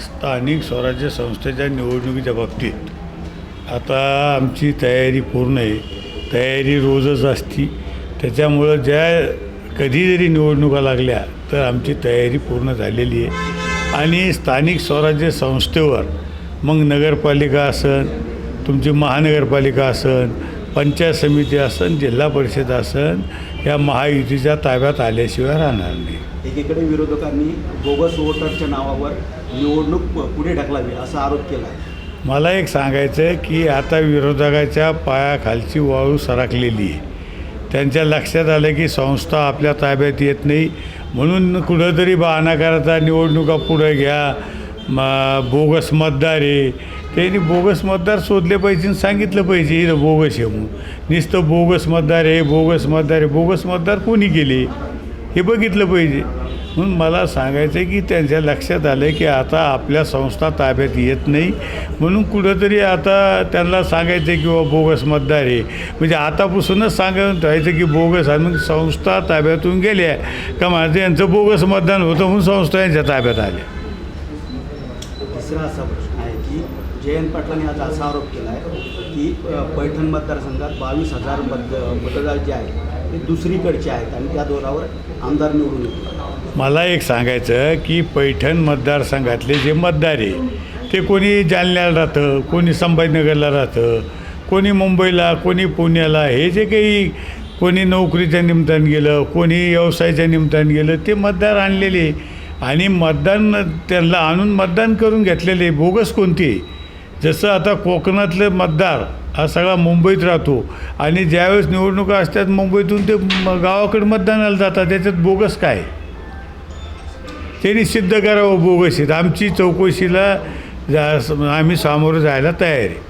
स्थानिक स्वराज्य संस्थेच्या निवडणुकीच्या बाबतीत. आता आमची तयारी पूर्ण आहे. तयारी रोजच असती. त्याच्यामुळं ज्या कधी जरी निवडणुका लागल्या तर आमची तयारी पूर्ण झालेली आहे. आणि स्थानिक स्वराज्य संस्थेवर मग नगरपालिका असन तुमची महानगरपालिका असन पंचायत समिती असन जिल्हा परिषद असन या महायुतीच्या ताब्यात आल्याशिवाय राहणार नाही. एकीकडे विरोधकांनी बोगस वोटरच्या नावावर निवडणूक पुढे ढकलावी असा आरोप केला मला एक सांगायचं आहे की आता विरोधकाच्या पायाखालची वाळू सरकलेली आहे. त्यांच्या लक्षात आलं की संस्था आपल्या ताब्यात येत नाही. म्हणून कुठंतरी बहाणा करायचा निवडणुका पुढे घ्या. म बोगस मतदार आहे. त्यांनी बोगस मतदार शोधले पाहिजे आणि सांगितलं पाहिजे इथं बोगस आहे म्हणून. नुसतं बोगस मतदार आहे बोगस मतदार आहे बोगस मतदार कोणी केले? हे बघितलं पाहिजे. म्हणून मला सांगायचं आहे की त्यांच्या लक्षात आलं की आता आपल्या संस्था ताब्यात येत नाही. म्हणून कुठंतरी आता त्यांना सांगायचं आहे की बाबा बोगस मतदार आहे. म्हणजे आतापासूनच सांगायला ठेवायचं की बोगस आणि मग संस्था ताब्यातून गेल्या. का माझं यांचं बोगस मतदान होतं म्हणून संस्था यांच्या ताब्यात आल्या. तिसरा असा प्रश्न आहे की जयंत पाटलांनी आज असा आरोप केला आहे की पैठण मतदारसंघात बावीस हजार मत मतदार जे आहेत ते दुसरीकडचे आहेत आणि त्या दोरावर आमदार निवडून येतात मला एक सांगायचं की पैठण मतदारसंघातले जे मतदार आहे ते कोणी जालन्याला राहतं कोणी संभाजीनगरला राहतं कोणी मुंबईला कोणी पुण्याला हे जे काही कोणी नोकरीच्या निमित्तानं गेलं कोणी व्यवसायाच्या निमित्तानं गेलं ते मतदार आणलेले. आणि मतदान त्यांना आणून मतदान करून घेतलेले बोगस कोणती? जसं आता कोकणातले मतदार हा सगळा मुंबईत राहतो. आणि ज्यावेळेस निवडणुका असतात मुंबईतून ते म- गावाकडे मतदानाला जातात त्याच्यात बोगस काय? त्यांनी सिद्ध करावं बोगस आमची चौकशीला जा आम्ही सामोरं जायला तयार आहे.